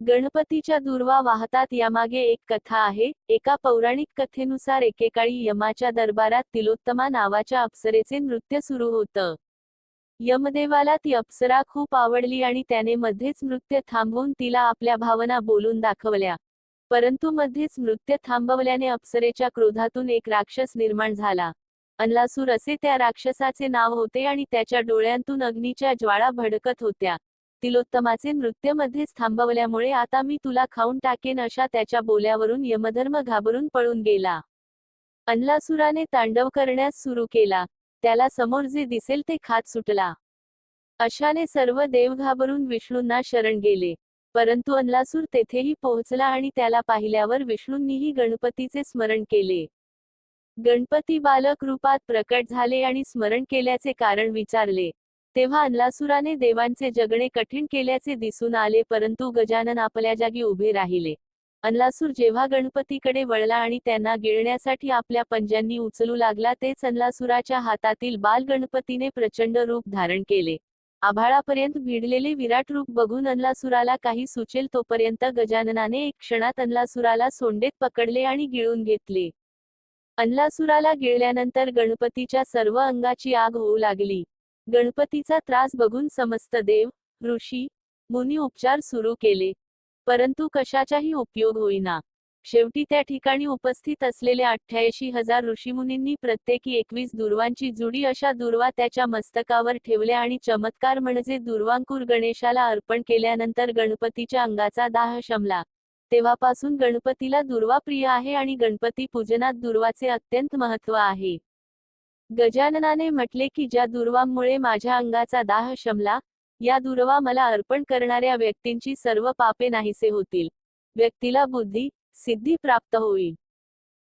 गणपतीच्या दुर्वा वाहतात यामागे एक कथा आहे. एका पौराणिक कथेनुसार एकेकाळी यमाच्या दरबारात तिलोत्तमा नावाच्या अप्सरेचे नृत्य सुरू होतं. यमदेवाला ती अप्सरा खूप आवडली आणि त्याने मध्येच नृत्य थांबवून तिला आपल्या भावना बोलून दाखवल्या. परंतु मध्येच नृत्य थांबवल्याने अप्सरेच्या क्रोधातून एक राक्षस निर्माण झाला. अनलासूर असे त्या राक्षसाचे नाव होते आणि त्याच्या डोळ्यांतून अग्नीच्या ज्वाळा भडकत होत्या. तिलोत्तमाचे नृत्य मध्येच थांबवल्यामुळे आता मी तुला खाऊन टाकेन अशा त्याच्या बोल्यावरून यमधर्म घाबरून पळून गेला. अनलासुराने तांडव करण्यास सुरू केला. त्याला समोर जे दिसेल ते खात सुटला. अशाने सर्व देव घाबरून विष्णूंना शरण गेले. परंतु अन्लासूर तेथेही पोहोचला आणि त्याला पाहिल्यावर विष्णूंनीही गणपतीचे स्मरण केले. गणपती बालक रूपात प्रकट झाले आणि स्मरण केल्याचे कारण विचारले. तेव्हा अनलासुराने देवांचे जगणे कठीण केल्याचे दिसून आले परंतु गजानन आपल्या जागी उभे राहिले. अनलासूर जेव्हा गणपतीकडे वळला आणि त्यांना गिळण्यासाठी आपल्या पंजांनी उचलू लागला तेच अनलासुराच्या हातातील बाल गणपतीने प्रचंड रूप धारण केले. आभाळापर्यंत भिडलेले विराट रूप बघून अनलासुराला काही सुचेल तोपर्यंत गजाननाने एक क्षणात अनलासुराला सोंडेत पकडले आणि गिळून घेतले. अनलासुराला गिळल्यानंतर गणपतीच्या सर्व अंगाची आग होऊ लागली. गणपतीचा त्रास बघून समस्त देव ऋषी मुनी उपचार सुरू केले. परंतु कशाचाही उपयोग होईना. शेवटी त्या ठिकाणी उपस्थित असलेले अठ्ठ्याऐंशी हजार ऋषीमुनींनी प्रत्येकी एकवीस दुर्वांची जुडी अशा दुर्वा त्याच्या मस्तकावर ठेवल्या आणि चमत्कार म्हणजे दुर्वांकूर गणेशाला अर्पण केल्यानंतर गणपतीच्या अंगाचा दाह शमला. तेव्हापासून गणपतीला दुर्वा प्रिय आहे आणि गणपती पूजनात दुर्वाचे अत्यंत महत्त्व आहे. गजाननाने म्हटले की ज्या दुर्वांमुळे माझ्या अंगाचा दाह शमला या दुर्वा मला अर्पण करणाऱ्या व्यक्तींची सर्व पापे नाहीसे होतील. व्यक्तीला बुद्धी सिद्धी प्राप्त होईल.